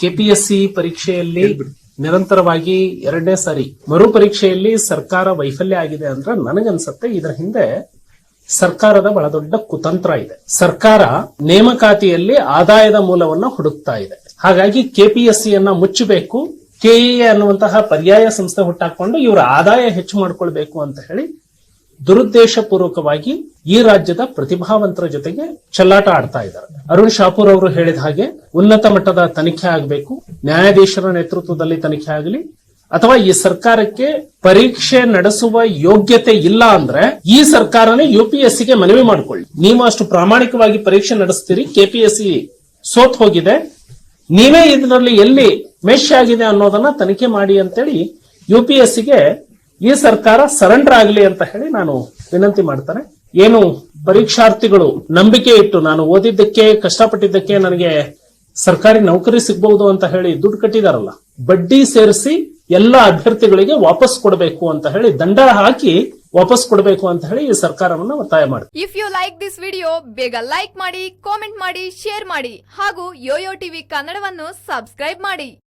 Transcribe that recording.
KPSC ಪರೀಕ್ಷೆಯಲ್ಲಿ ನಿರಂತರವಾಗಿ ಎರಡನೇ ಸಾರಿ ಮರು ಪರೀಕ್ಷೆಯಲ್ಲಿ ಸರ್ಕಾರ ವೈಫಲ್ಯ ಆಗಿದೆ ಅಂದ್ರೆ ನನಗನ್ಸತ್ತೆ. ಇದರ ಹಿಂದೆ ಸರ್ಕಾರದ ಬಹಳ ದೊಡ್ಡ ಕುತಂತ್ರ ಇದೆ. ಸರ್ಕಾರ ನೇಮಕಾತಿಯಲ್ಲಿ ಆದಾಯದ ಮೂಲವನ್ನ ಹುಡುಕ್ತಾ ಇದೆ. ಹಾಗಾಗಿ ಕೆಪಿಎಸ್ಸಿಯನ್ನ ಮುಚ್ಚಬೇಕು ಕೆಇಎ ಅನ್ನುವಂತಹ ಪರ್ಯಾಯ ಸಂಸ್ಥೆ ಹುಟ್ಟಾಕೊಂಡು ಇವರ ಆದಾಯ ಹೆಚ್ಚು ಮಾಡ್ಕೊಳ್ಬೇಕು ಅಂತ ಹೇಳಿ ದುರುದ್ದೇಶಪೂರ್ವಕವಾಗಿ ಈ ರಾಜ್ಯದ ಪ್ರತಿಭಾವಂತರ ಜೊತೆಗೆ ಚೆಲ್ಲಾಟ ಆಡ್ತಾ ಇದ್ದಾರೆ. ಅರುಣ್ ಶಾಪೂರ್ ಅವರು ಹೇಳಿದ ಹಾಗೆ ಉನ್ನತ ಮಟ್ಟದ ತನಿಖೆ ಆಗಬೇಕು, ನ್ಯಾಯಾಧೀಶರ ನೇತೃತ್ವದಲ್ಲಿ ತನಿಖೆ ಆಗಲಿ, ಅಥವಾ ಈ ಸರ್ಕಾರಕ್ಕೆ ಪರೀಕ್ಷೆ ನಡೆಸುವ ಯೋಗ್ಯತೆ ಇಲ್ಲ ಅಂದ್ರೆ ಈ ಸರ್ಕಾರನೇ ಯುಪಿಎಸ್ಸಿಗೆ ಮನವಿ ಮಾಡಿಕೊಳ್ಳಿ. ನೀವು ಅಷ್ಟು ಪ್ರಾಮಾಣಿಕವಾಗಿ ಪರೀಕ್ಷೆ ನಡೆಸ್ತೀರಿ, ಕೆಪಿಎಸ್ಸಿ ಸೋತ್ ಹೋಗಿದೆ, ನೀವೇ ಇದರಲ್ಲಿ ಎಲ್ಲಿ ಮೆಶ್ ಆಗಿದೆ ಅನ್ನೋದನ್ನ ತನಿಖೆ ಮಾಡಿ ಅಂತೇಳಿ ಯುಪಿಎಸ್ಸಿಗೆ ಈ ಸರ್ಕಾರ ಸರೆಂಡರ್ ಆಗಲಿ ಅಂತ ಹೇಳಿ ನಾನು ವಿನಂತಿ ಮಾಡ್ತಾರೆ ಏನು ಪರೀಕ್ಷಾರ್ಥಿಗಳು ನಂಬಿಕೆ ಇಟ್ಟು ನಾನು ಓದಿದ್ದಕ್ಕೆ, ಕಷ್ಟಪಟ್ಟಿದ್ದಕ್ಕೆ ನನಗೆ ಸರ್ಕಾರಿ ನೌಕರಿ ಸಿಗ್ಬಹುದು ಅಂತ ಹೇಳಿ ದುಡ್ಡು ಕಟ್ಟಿದಾರಲ್ಲ, ಬಡ್ಡಿ ಸೇರಿಸಿ ಎಲ್ಲ ಅಭ್ಯರ್ಥಿಗಳಿಗೆ ವಾಪಸ್ ಕೊಡಬೇಕು ಅಂತ ಹೇಳಿ ದಂಡ ಹಾಕಿ ವಾಪಸ್ ಕೊಡಬೇಕು ಅಂತ ಹೇಳಿ ಈ ಸರ್ಕಾರವನ್ನ ಒತ್ತಾಯ ಮಾಡಿ if you like this video ಬೇಗ ಲೈಕ್ ಮಾಡಿ ಕಾಮೆಂಟ್ ಮಾಡಿ ಶೇರ್ ಮಾಡಿ ಹಾಗೂ ಯೋಯೋ ಟಿವಿ ಕನ್ನಡವನ್ನು ಸಬ್ಸ್ಕ್ರೈಬ್ ಮಾಡಿ.